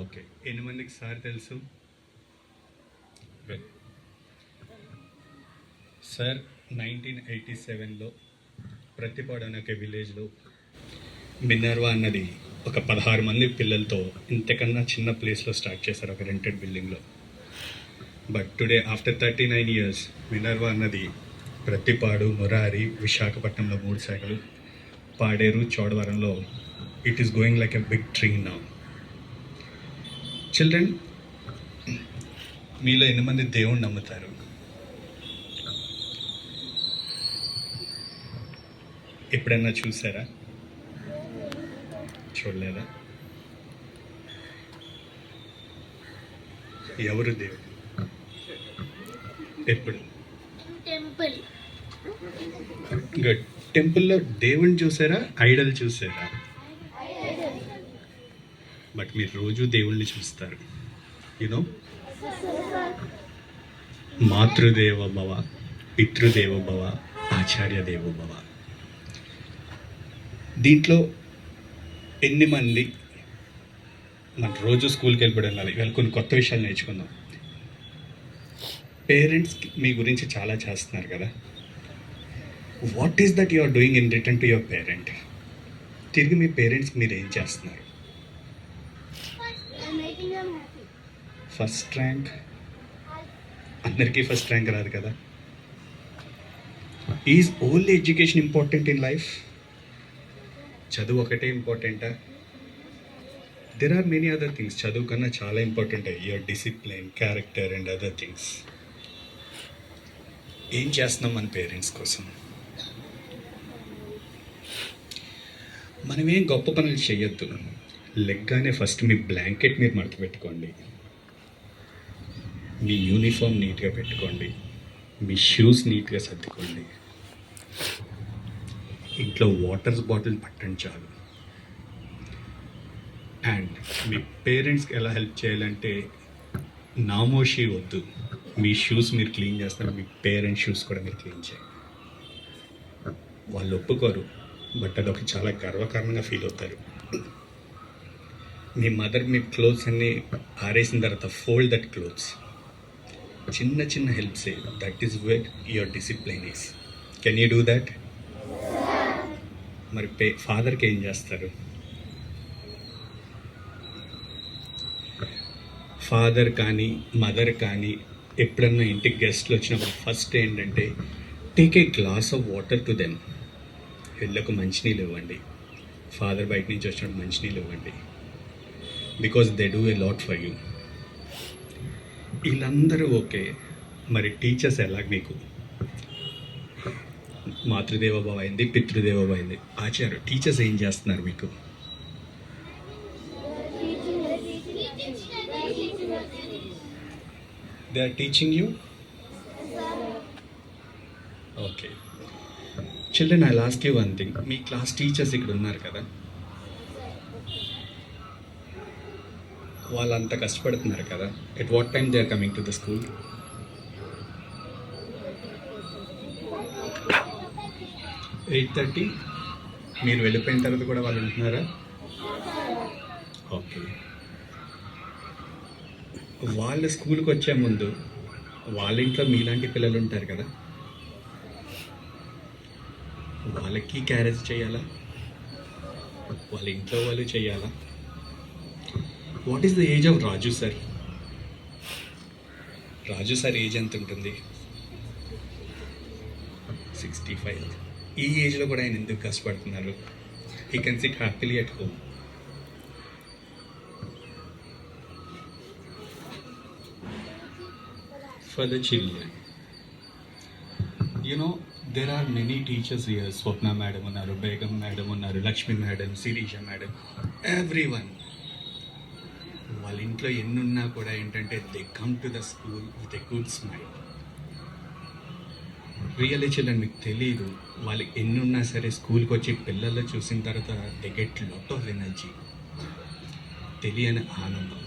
Okay. ఎన్ని మందికి sir తెలుసు. సార్ నైన్టీన్ ఎయిటీ సెవెన్లో ప్రతిపాడు అనే ఒక విలేజ్లో మినర్వా అన్నది ఒక పదహారు మంది పిల్లలతో ఇంతకన్నా చిన్న ప్లేస్లో స్టార్ట్ చేశారు ఒక రెంటెడ్ బిల్డింగ్లో. But today after thirty nine years Minerva అన్నది ప్రతిపాడు మురారి విశాఖపట్నంలో మూడు శాఖలు Paderu చోడవరంలో it is going like a big tree now. Children మీలో ఎన్ని మంది దేవుణ్ణి నమ్ముతారు. ఎప్పుడైనా చూసారా? చూడలేదా? ఎవరు దేవుడు? ఎప్పుడు? టెంపుల్ గుడ్ టెంపుల్లో దేవుణ్ణి చూసారా? ఐడల్ చూసారా? మీరు రోజు దేవుణ్ణి చూస్తారు. యూనో మాతృదేవ భవ పితృదేవ భవ ఆచార్య దేవో భవ దీంట్లో ఎన్ని మంది మన రోజు స్కూల్కి వెళ్ళిపోవడం వెళ్ళాలి ఇవాళ కొన్ని కొత్త విషయాలు నేర్చుకుందాం. పేరెంట్స్ మీ గురించి చాలా చేస్తున్నారు కదా. What is that you are doing in return to your parent తిరిగి మీ పేరెంట్స్కి మీరు ఏం చేస్తున్నారు? ఫస్ట్ ర్యాంక్ అందరికీ ఫస్ట్ ర్యాంక్ రాదు కదా. Is only education important in life చదువు ఒకటే ఇంపార్టెంటా there are many other things చదువు కన్నా చాలా important your discipline character and other things ఏం చేస్తున్నాం మన పేరెంట్స్ కోసం? మనమేం గొప్ప పనులు చేయొద్దు. లెగ్గానే ఫస్ట్ మీ బ్లాంకెట్ మీరు మడత పెట్టుకోండి. మీ యూనిఫామ్ నీట్గా పెట్టుకోండి. మీ షూస్ నీట్గా సర్దుకోండి. ఇంట్లో వాటర్ బాటిల్ పట్టండి చాలు. అండ్ మీ పేరెంట్స్కి ఎలా హెల్ప్ చేయాలంటే నామోషి వద్దు. మీ షూస్ మీరు క్లీన్ చేస్తారు మీ పేరెంట్స్ షూస్ కూడా మీరు క్లీన్ చేయండి. వాళ్ళు ఒప్పుకోరు బట్ అదొక చాలా గర్వకారణంగా ఫీల్ అవుతారు. మీ మదర్ మీ క్లోత్స్ అన్ని ఆరేసిన తర్వాత ఫోల్డ్ దట్ క్లోత్స్ చిన్న చిన్న helps that is where your discipline is can you do that మరి పే ఫాదర్కి ఏం చేస్తారు? ఫాదర్ కానీ మదర్ కానీ ఎప్పుడన్నా ఇంటికి గెస్ట్లు వచ్చినప్పుడు ఫస్ట్ ఏంటంటే take a glass of water to them వీళ్ళకు మంచినీళ్ళు ఇవ్వండి. ఫాదర్ బయట నుంచి వచ్చినప్పుడు మంచినీళ్ళు ఇవ్వండి. Because they do a lot for you వీళ్ళందరూ ఓకే. మరి టీచర్స్ ఎలా మీకు? మాతృదేవభావ అయింది పితృదేవభావ అయింది. ఆచార్య టీచర్స్ ఏం చేస్తున్నారు మీకు? They are teaching you okay children I last you one thing me class teachers ఇక్కడ ఉన్నారు కదా? వాళ్ళు అంత కష్టపడుతున్నారు కదా. At what time they are coming to the school eight thirty మీరు వెళ్ళిపోయిన తర్వాత కూడా వాళ్ళు ఉంటున్నారా? ఓకే వాళ్ళ స్కూల్కి వచ్చే ముందు వాళ్ళ ఇంట్లో మీలాంటి పిల్లలు ఉంటారు కదా. వాళ్ళకి క్యారేజ్ చేయాలా? వాళ్ళ ఇంట్లో వాళ్ళు చేయాలా? What is the age of Raju sir Raju sir age ఎంత ఉంటుంది? సిక్స్టీ ఫైవ్ ఈ ఏజ్లో కూడా ఆయన ఎందుకు కష్టపడుతున్నారు? He can sit happily at home for the children. You know, there are many teachers here. Swapna madam ఉన్నారు బేగం మేడం ఉన్నారు Lakshmi madam Sirisha madam everyone వాళ్ళ ఇంట్లో ఎన్ని ఉన్నా కూడా ఏంటంటే they come to the school with a good smile really children మీకు తెలియదు వాళ్ళకి ఎన్నున్నా సరే స్కూల్కి వచ్చి పిల్లల్లో చూసిన తర్వాత they get lot of energy తెలియని ఆనందం.